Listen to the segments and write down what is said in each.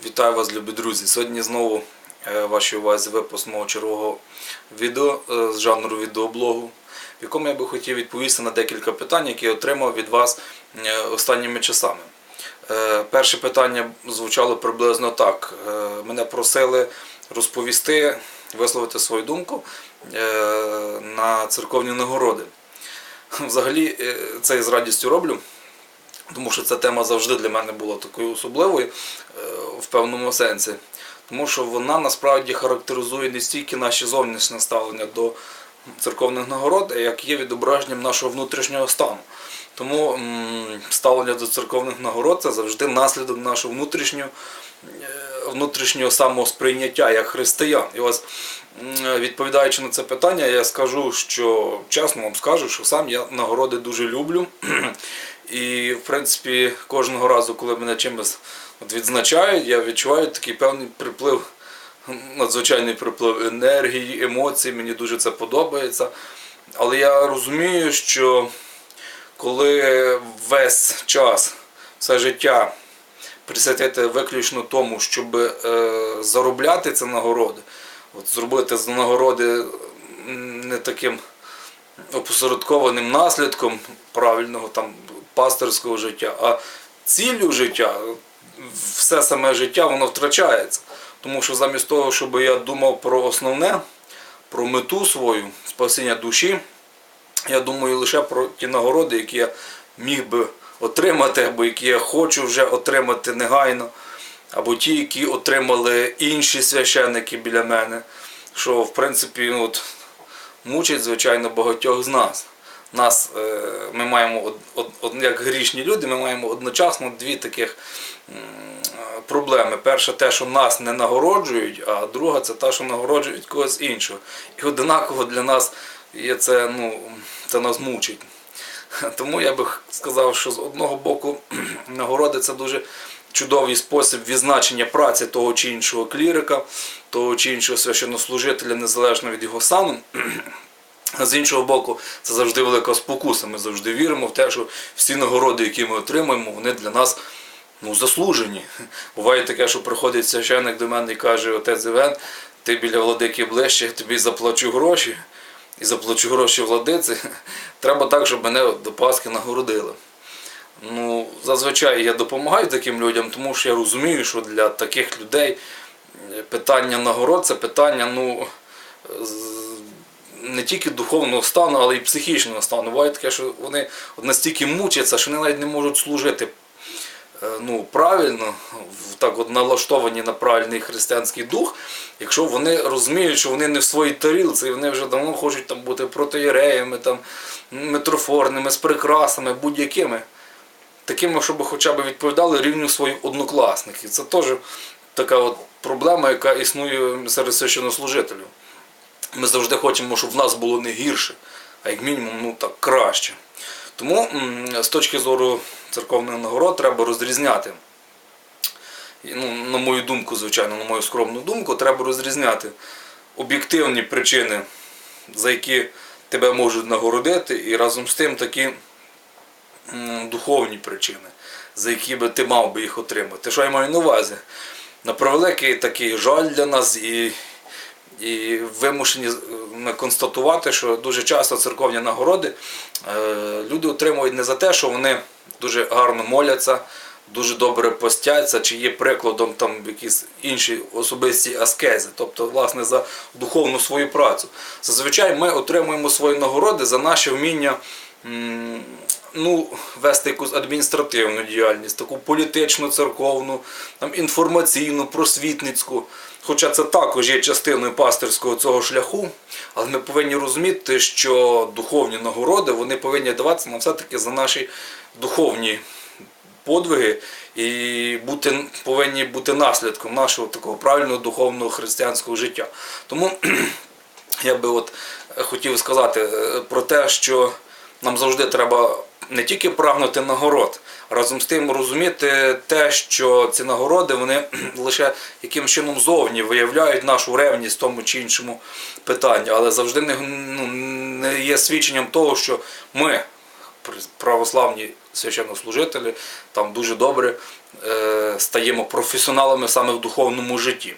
Вітаю вас, любі друзі. Сьогодні знову е, вашій увазі випуск мого чергового відео е, з жанру відеоблогу, в якому я би хотів відповісти на декілька питань, які я отримав від вас е, останніми часами. Перше питання звучало приблизно так. Мене просили розповісти, висловити свою думку на церковні нагороди. Взагалі, це я з радістю роблю тому що ця тема завжди для мене була такою особливою е, в певному сенсі. Тому що вона насправді характеризує не стільки наше зовнішнє ставлення до церковних нагород, як є відображенням нашого внутрішнього стану. Тому ставлення до церковних нагород це завжди наслідок нашого внутрішнього, е, внутрішнього самосприйняття як християн. І ось відповідаючи на це питання, я скажу, що чесно вам скажу, що сам я нагороди дуже люблю. І, в принципі, кожного разу, коли мене чимось відзначають, я відчуваю такий певний приплив, надзвичайний приплив енергії, емоцій, мені дуже це подобається. Але я розумію, що коли весь час, все життя присвятити виключно тому, щоб е, заробляти ці нагороди, от зробити з нагороди не таким опосередкованим наслідком правильного там пасторського життя, а ціллю життя, все саме життя, воно втрачається. Тому що замість того, щоб я думав про основне, про мету свою, спасіння душі, я думаю лише про ті нагороди, які я міг би отримати, або які я хочу вже отримати негайно, або ті, які отримали інші священники біля мене. Що, в принципі, ну, от, мучить, звичайно, багатьох з нас. Нас, е, ми маємо, як грішні люди, ми маємо одночасно дві таких е, проблеми. Перше, те, що нас не нагороджують, а друга це те, що нагороджують когось іншого. І одинаково для нас є це, ну, це нас мучить. Тому я би сказав, що з одного боку нагороди це дуже чудовий спосіб відзначення праці того чи іншого клірика, того чи іншого священнослужителя, незалежно від його стану. З іншого боку, це завжди велика спокуса. Ми завжди віримо в те, що всі нагороди, які ми отримуємо, вони для нас ну, заслужені. Буває таке, що приходить священник до мене і каже, отець Івен, ти біля владики ближче, тобі заплачу гроші і заплачу гроші владиці. Треба так, щоб мене до Пасхи нагородили. Ну, зазвичай я допомагаю таким людям, тому що я розумію, що для таких людей питання нагород це питання, ну. Не тільки духовного стану, але й психічного стану. Буває таке, що вони настільки мучаться, що вони навіть не можуть служити е, ну, правильно, так от налаштовані на правильний християнський дух, якщо вони розуміють, що вони не в своїй тарілці, і вони вже давно хочуть там бути протоєреями, там, митрофорними, з прикрасами, будь-якими. Такими, щоб хоча б відповідали рівню своїх однокласників. Це теж така от проблема, яка існує серед священнослужителів. Ми завжди хочемо, щоб в нас було не гірше, а як мінімум ну, так, краще. Тому з точки зору церковних нагород треба розрізняти. Ну, на мою думку, звичайно, на мою скромну думку, треба розрізняти об'єктивні причини, за які тебе можуть нагородити, і разом з тим такі духовні причини, за які би ти мав би їх отримати. Що я маю на увазі? На превеликий такий жаль для нас і, і вимушені е, констатувати, що дуже часто церковні нагороди е, люди отримують не за те, що вони дуже гарно моляться, дуже добре постяться, чи є прикладом там якісь інші особисті аскези, тобто, власне, за духовну свою працю. Зазвичай ми отримуємо свої нагороди за наше вміння. Ну, вести якусь адміністративну діяльність, таку політичну, церковну, там, інформаційну, просвітницьку. Хоча це також є частиною пастирського цього шляху, але ми повинні розуміти, що духовні нагороди вони повинні даватися нам все-таки за наші духовні подвиги і бути, повинні бути наслідком нашого такого правильного духовного християнського життя. Тому я би от хотів сказати е, про те, що нам завжди треба не тільки прагнути нагород, разом з тим розуміти те, що ці нагороди вони лише яким чином зовні виявляють нашу ревність в тому чи іншому питанні, але завжди не, ну, не є свідченням того, що ми православні священнослужителі там дуже добре е, стаємо професіоналами саме в духовному житті.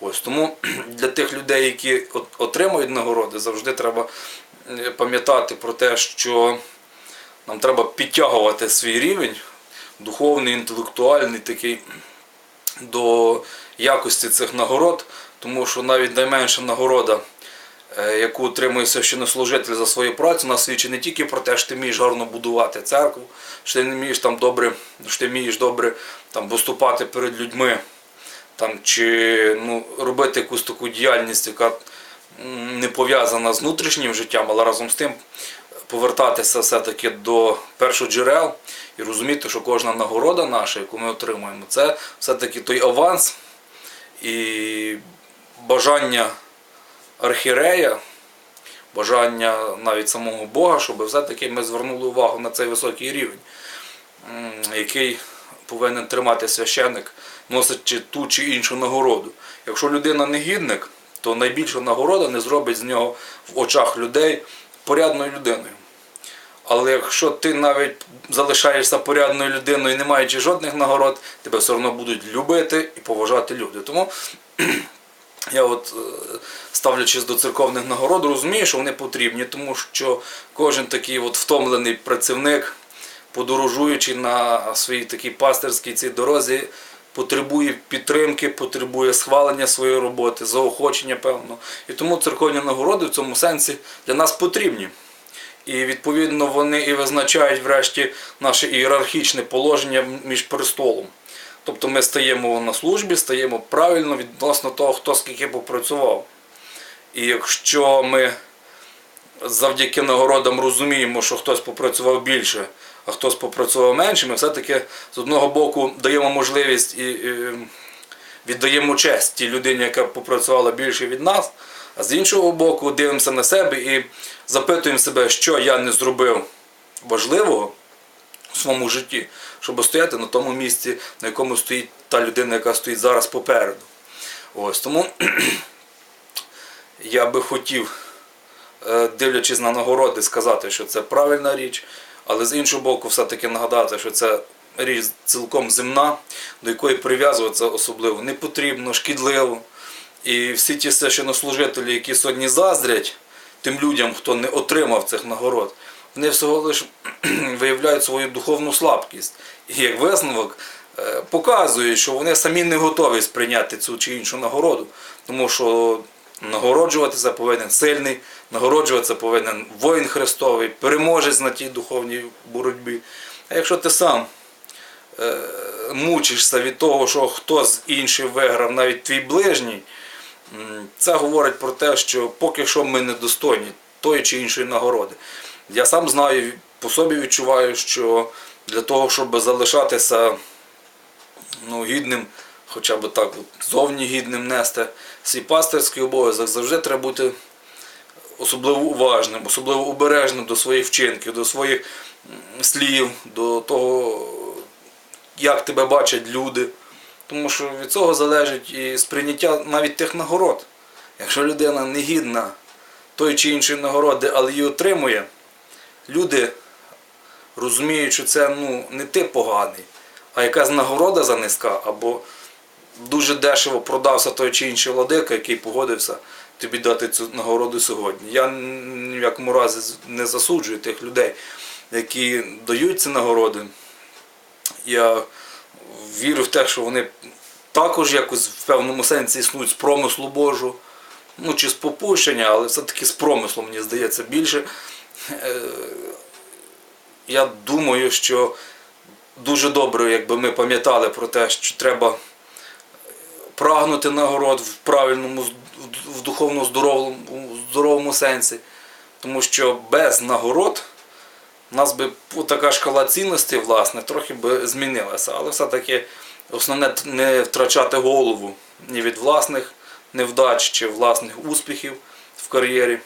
Ось тому для тих людей, які от- отримують нагороди, завжди треба е, пам'ятати про те, що нам треба підтягувати свій рівень духовний, інтелектуальний, такий до якості цих нагород, тому що навіть найменша нагорода, е, яку отримує священнослужитель за свою працю, вона свідчить не тільки про те, що ти вмієш гарно будувати церкву, що ти не вмієш там добре, що ти вмієш добре там, виступати перед людьми, там, чи ну, робити якусь таку діяльність, яка не пов'язана з внутрішнім життям, але разом з тим повертатися все-таки до першоджерел і розуміти, що кожна нагорода наша, яку ми отримуємо, це все-таки той аванс і бажання архірея, бажання навіть самого Бога, щоб все-таки ми звернули увагу на цей високий рівень, який повинен тримати священник, носячи ту чи іншу нагороду. Якщо людина негідник, то найбільша нагорода не зробить з нього в очах людей порядною людиною. Але якщо ти навіть залишаєшся порядною людиною, не маючи жодних нагород, тебе все одно будуть любити і поважати люди. Тому я от е, ставлячись до церковних нагород, розумію, що вони потрібні, тому що кожен такий от втомлений працівник, подорожуючи на своїй такій пастирській цій дорозі, потребує підтримки, потребує схвалення своєї роботи, заохочення, певно. І тому церковні нагороди в цьому сенсі для нас потрібні. І відповідно вони і визначають врешті наше ієрархічне положення між престолом. Тобто ми стаємо на службі, стаємо правильно відносно того, хто скільки попрацював. І якщо ми завдяки нагородам розуміємо, що хтось попрацював більше, а хтось попрацював менше, ми все-таки з одного боку даємо можливість і, і віддаємо честь тій людині, яка попрацювала більше від нас, а з іншого боку дивимося на себе і запитуємо себе, що я не зробив важливого в своєму житті, щоб стояти на тому місці, на якому стоїть та людина, яка стоїть зараз попереду. Ось тому я би хотів, е, дивлячись на нагороди, сказати, що це правильна річ, але з іншого боку, все-таки нагадати, що це річ цілком земна, до якої прив'язуватися особливо не потрібно, шкідливо. І всі ті священнослужителі, які сьогодні заздрять тим людям, хто не отримав цих нагород, вони всього лиш виявляють свою духовну слабкість. І як висновок е, показує, що вони самі не готові сприйняти цю чи іншу нагороду, тому що нагороджуватися повинен сильний, нагороджуватися повинен воїн Христовий, переможець на тій духовній боротьбі. А якщо ти сам е, мучишся від того, що хтось інший виграв, навіть твій ближній, це говорить про те, що поки що ми недостойні тої чи іншої нагороди. Я сам знаю, по собі відчуваю, що для того, щоб залишатися ну, гідним, хоча б так, от, зовні гідним нести свій пастирський обов'язок, завжди треба бути особливо уважним, особливо обережним до своїх вчинків, до своїх слів, до того, як тебе бачать люди. Тому що від цього залежить і сприйняття навіть тих нагород. Якщо людина не гідна тої чи іншої нагороди, але її отримує, люди розуміють, що це ну, не ти поганий, а якась нагорода за низька, або дуже дешево продався той чи інший владика, який погодився тобі дати цю нагороду сьогодні. Я ні в якому разі не засуджую тих людей, які дають ці нагороди. Я вірю в те, що вони також якось в певному сенсі існують з промислу Божу, ну чи з попущення, але все-таки з промислом, мені здається, більше. Е, Я думаю, що дуже добре, якби ми пам'ятали про те, що треба прагнути нагород в правильному, в духовно здоровому, здоровому сенсі. Тому що без нагород у нас би така шкала цінностей, власне, трохи би змінилася. Але все-таки основне не втрачати голову ні від власних невдач чи власних успіхів в кар'єрі,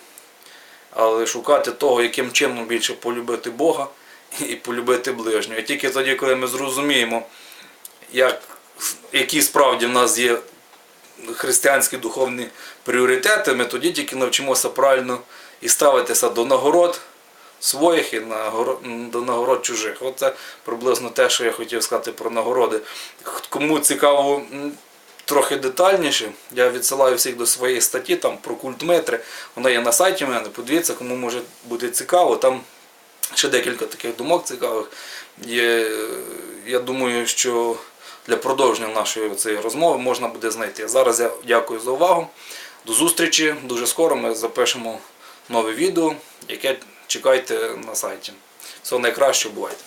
але шукати того, яким чином більше полюбити Бога і полюбити ближнього. І тільки тоді, коли ми зрозуміємо, як, які справді в нас є християнські духовні пріоритети, ми тоді тільки навчимося правильно і ставитися до нагород, своїх і до нагород чужих. Оце приблизно те, що я хотів сказати про нагороди. Кому цікаво трохи детальніше, я відсилаю всіх до своєї статті там про культ метри. Вона є на сайті в мене. Подивіться, кому може бути цікаво. Там ще декілька таких думок цікавих. Є, я думаю, що для продовження нашої цієї розмови можна буде знайти. Зараз я дякую за увагу. До зустрічі. Дуже скоро ми запишемо нове відео, яке чекайте на сайті. Всього найкращого, бувайте.